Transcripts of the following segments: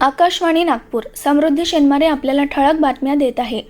आकाशवाणी नागपूर. समृद्धी शेनमारे आपल्याला ठळक बातम्या देत आहे.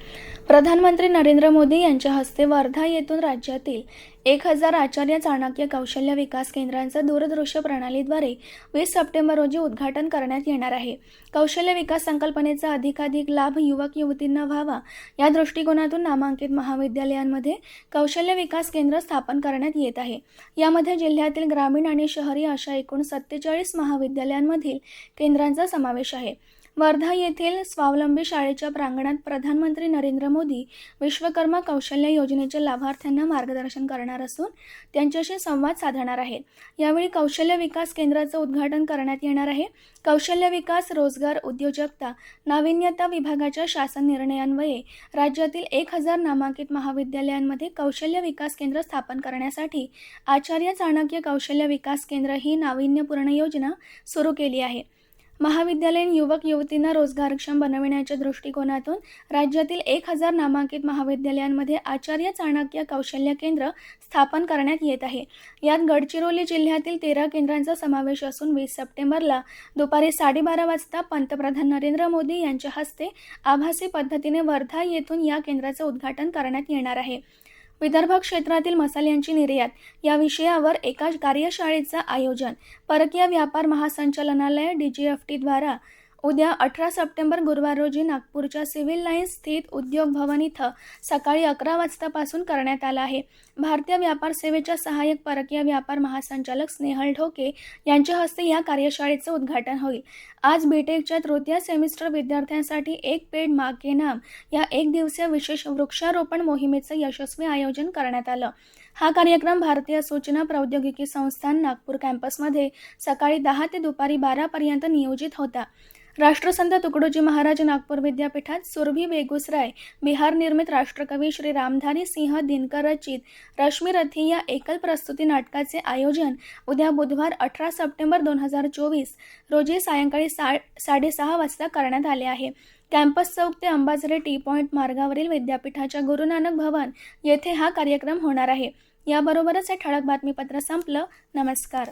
प्रधानमंत्री नरेंद्र मोदी यांच्या हस्ते वर्धा येथून राज्यातील एक हजार आचार्य चाणक्य कौशल्य विकास केंद्रांचं दूरदृश्य प्रणालीद्वारे वीस सप्टेंबर रोजी उद्घाटन करण्यात येणार आहे. कौशल्य विकास संकल्पनेचा अधिकाधिक लाभ युवक युवतींना व्हावा या दृष्टिकोनातून नामांकित महाविद्यालयांमध्ये कौशल्य विकास केंद्र स्थापन करण्यात येत आहे. यामध्ये जिल्ह्यातील ग्रामीण आणि शहरी अशा एकूण सत्तेचाळीस महाविद्यालयांमधील केंद्रांचा समावेश आहे. वर्धा येथील स्वावलंबी शाळेच्या प्रांगणात प्रधानमंत्री नरेंद्र मोदी विश्वकर्मा कौशल्य योजनेच्या लाभार्थ्यांना मार्गदर्शन करणार असून त्यांच्याशी संवाद साधणार आहेत. यावेळी कौशल्य विकास केंद्राचं उद्घाटन करण्यात येणार आहे. कौशल्य विकास रोजगार उद्योजकता नाविन्यता विभागाच्या शासन निर्णयान्वये राज्यातील एक हजार नामांकित महाविद्यालयांमध्ये कौशल्य विकास केंद्र स्थापन करण्यासाठी आचार्य चाणक्य कौशल्य विकास केंद्र ही नाविन्यपूर्ण योजना सुरू केली आहे. महाविद्यालयीन युवक युवतींना रोजगारक्षम बनविण्याच्या दृष्टिकोनातून राज्यातील एक हजार नामांकित महाविद्यालयांमध्ये आचार्य चाणक्य कौशल्य केंद्र स्थापन करण्यात येत आहे. यात गडचिरोली जिल्ह्यातील तेरा केंद्रांचा समावेश असून वीस सप्टेंबरला दुपारी साडेबारा वाजता पंतप्रधान नरेंद्र मोदी यांच्या हस्ते आभासी पद्धतीने वर्धा येथून या केंद्राचं उद्घाटन करण्यात येणार आहे. विदर्भ क्षेत्रातील मसाल्यांची निर्यात या विषयावर एका कार्यशाळेचं आयोजन परकीय व्यापार महासंचालनालय डी जी एफ टीद्वारा उद्या अठरा सप्टेंबर गुरुवार रोजी नागपूरच्या सिव्हिल लाईन्स स्थित उद्योग भवन इथं सकाळी अकरा वाजतापासून करण्यात आला आहे. भारतीय व्यापार सेवेच्या सहाय्यक परकीय व्यापार महासंचालक स्नेहल ढोके यांच्या हस्ते या कार्यशाळेचं उद्घाटन होईल. आज बीटेकच्या तृतीय सेमिस्टर विद्यार्थ्यांसाठी एक पेड माग के नाम या एक दिवसीय विशेष वृक्षारोपण मोहिमेचं यशस्वी आयोजन करण्यात आलं. हा कार्यक्रम भारतीय सूचना प्रौद्योगिकी संस्थान नागपूर कॅम्पसमध्ये सकाळी दहा ते दुपारी बारापर्यंत नियोजित होता. राष्ट्रसंत तुकडोजी महाराज नागपूर विद्यापीठात सुरभी बेगुसराय बिहार निर्मित राष्ट्रकवी श्री रामधारी सिंह दिनकर रचित रश्मी रथी या एकल प्रस्तुती नाटकाचे आयोजन उद्या बुधवार अठरा सप्टेंबर दोन हजार चोवीस रोजी सायंकाळी सा साडेसहा वाजता करण्यात आले आहे. कॅम्पस चौक ते अंबाझरी टी पॉईंट मार्गावरील विद्यापीठाच्या गुरु नानक भवन येथे हा कार्यक्रम होणार आहे. याबरोबरच हे ठळक बातमीपत्र संपलं. नमस्कार.